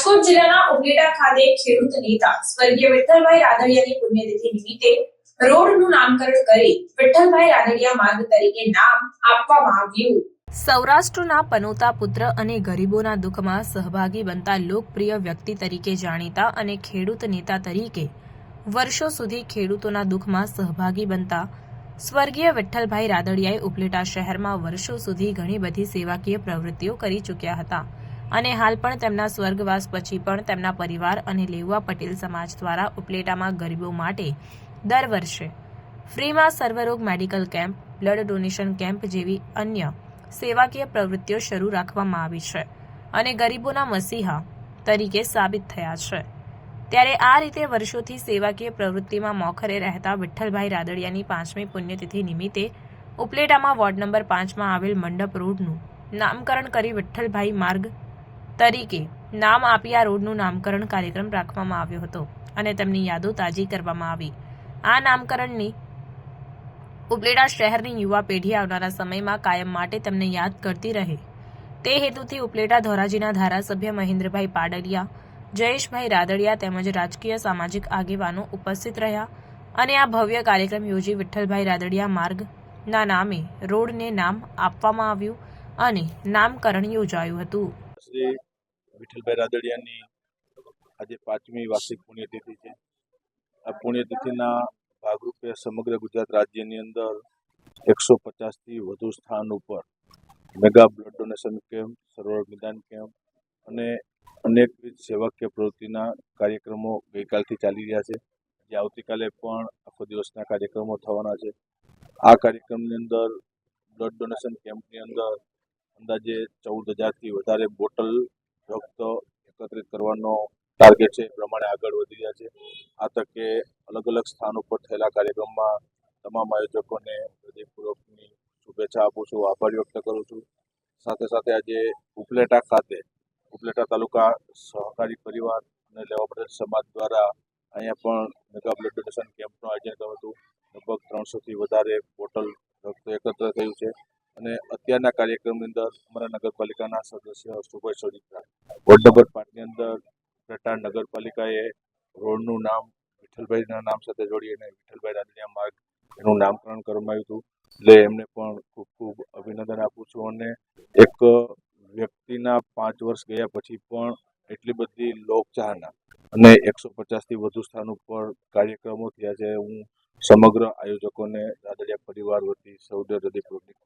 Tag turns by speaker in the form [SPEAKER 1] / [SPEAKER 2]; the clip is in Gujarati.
[SPEAKER 1] રાજકોટ જિલ્લાના ઉપલેટા ખાતે ખેડૂત નેતા સ્વર્ગીય વિઠ્ઠલભાઈ રાદડિયાની પુણ્યતિથિ નિમિત્તે રોડનું નામકરણ કરી વિઠ્ઠલભાઈ રાદડિયા માર્ગ તરીકે નામ આપવામાં આવ્યું. સૌરાષ્ટ્રના પનોતા પુત્ર અને ગરીબોના દુઃખમાં સહભાગી બનતા લોકપ્રિય વ્યક્તિ તરીકે જાણીતા અને ખેડૂત નેતા તરીકે વર્ષો સુધી ખેડૂતોના દુઃખમાં સહભાગી બનતા સ્વર્ગીય વિઠ્ઠલભાઈ રાદડિયાએ ઉપલેટા શહેરમાં વર્ષો સુધી ઘણી બધી સેવાકીય પ્રવૃત્તિઓ કરી ચૂક્યા હતા. અને હાલ પણ તેમના સ્વર્ગવાસ પછી પણ તેમના પરિવાર અને લેઉવા પટેલ સમાજ દ્વારા ઉપલેટામાં ગરીબો માટે દર વર્ષે ફ્રીમાં સર્વરોગ medical camp, blood donation camp જેવી અન્ય સેવાકીય પ્રવૃત્તિઓ શરૂ રાખવામાં આવી છે અને ગરીબોના મસીહા તરીકે સાબિત થયા છે. ત્યારે આ રીતે વર્ષોથી સેવાકીય પ્રવૃત્તિમાં મોખરે રહેતા વિઠ્ઠલભાઈ રાદડિયાની પાંચમી પુણ્યતિથિ નિમિત્તે ઉપલેટામાં વોર્ડ નંબર પાંચમાં આવેલ મંડપ રોડનું નામકરણ કરી વિઠ્ઠલભાઈ માર્ગ તરીકે નામ આપી આ રોડનું નામકરણ કાર્યક્રમ રાખવામાં આવ્યો હતો અને તેમની યાદો તાજી કરવામાં આવી. આ નામકરણની ઉપલેટા શહેરની યુવા પેઢી આવનારા સમયમાં કાયમ માટે તેમને યાદ કરતી રહે. તે હેતુથી ઉપલેટા ધોરાજીના ધારાસભ્ય મહેન્દ્રભાઈ પાડલિયા, જયેશભાઈ રાદડિયા તેમજ રાજકીય સામાજિક આગેવાનો ઉપસ્થિત રહ્યા અને આ ભવ્ય કાર્યક્રમ યોજી વિઠ્ઠલભાઈ રાદડિયા માર્ગના નામે રોડને નામ આપવામાં આવ્યું અને નામકરણ યોજાયું હતું.
[SPEAKER 2] વિઠ્ઠલભાઈ રાદડિયાની આજે પાંચમી વાર્ષિક પુણ્યતિથિ છે. આ પુણ્યતિથિના ભાગરૂપે સમગ્ર ગુજરાત રાજ્યની અંદર એકસો પચાસથી વધુ સ્થાન ઉપર મેગા બ્લડ ડોનેશન કેમ્પ, સરોવર નિદાન કેમ્પ અને અનેકવિધ સેવાકીય પ્રવૃત્તિના કાર્યક્રમો ગઈકાલથી ચાલી રહ્યા છે. જે આવતીકાલે પણ આખો દિવસના કાર્યક્રમો થવાના છે. આ કાર્યક્રમની અંદર બ્લડ ડોનેશન કેમ્પની અંદર અંદાજે ચૌદ હજારથી વધારે બોટલ કરવાનો ટાર્ગેટ છે એ પ્રમાણે આગળ વધી રહ્યા છે. આ તકે અલગ અલગ સ્થાન ઉપર થયેલા કાર્યક્રમમાં તમામ આયોજકોને હૃદયપૂર્વકની શુભેચ્છા આપું છું, આભાર વ્યક્ત કરું છું. સાથે સાથે આજે ઉપલેટા ખાતે, ઉપલેટા તાલુકા સહકારી પરિવાર અને લેવા પટેલ સમાજ દ્વારા અહીંયા પણ મેગા બ્લડ ડોનેશન કેમ્પનું આયોજન કર્યું હતું. લગભગ ત્રણસોથી વધારે બોટલ એકત્ર થયું છે. અને અત્યારના કાર્યક્રમની અંદર અમારા નગરપાલિકાના સદસ્ય સુભાઈ સોડિત્રા વોર્ડ નંબર પાંચની અંદર પેટા નગરપાલિકાએ રોડનું નામ વિઠ્ઠલભાઈના નામ સાથે જોડી અને વિઠ્ઠલભાઈ રાદડિયા માર્ગ એનું નામકરણ કરવામાં આવ્યું હતું. એટલે એમને પણ ખૂબ ખૂબ અભિનંદન આપું છું અને એક વ્યક્તિના પાંચ વર્ષ ગયા પછી પણ એટલી બધી લોકચાહના અને એકસો પચાસથી વધુ સ્થાન ઉપર કાર્યક્રમો થયા છે. હું સમગ્ર આયોજકોને રાદડિયા પરિવાર વતી સૌને હૃદયપૂર્વકની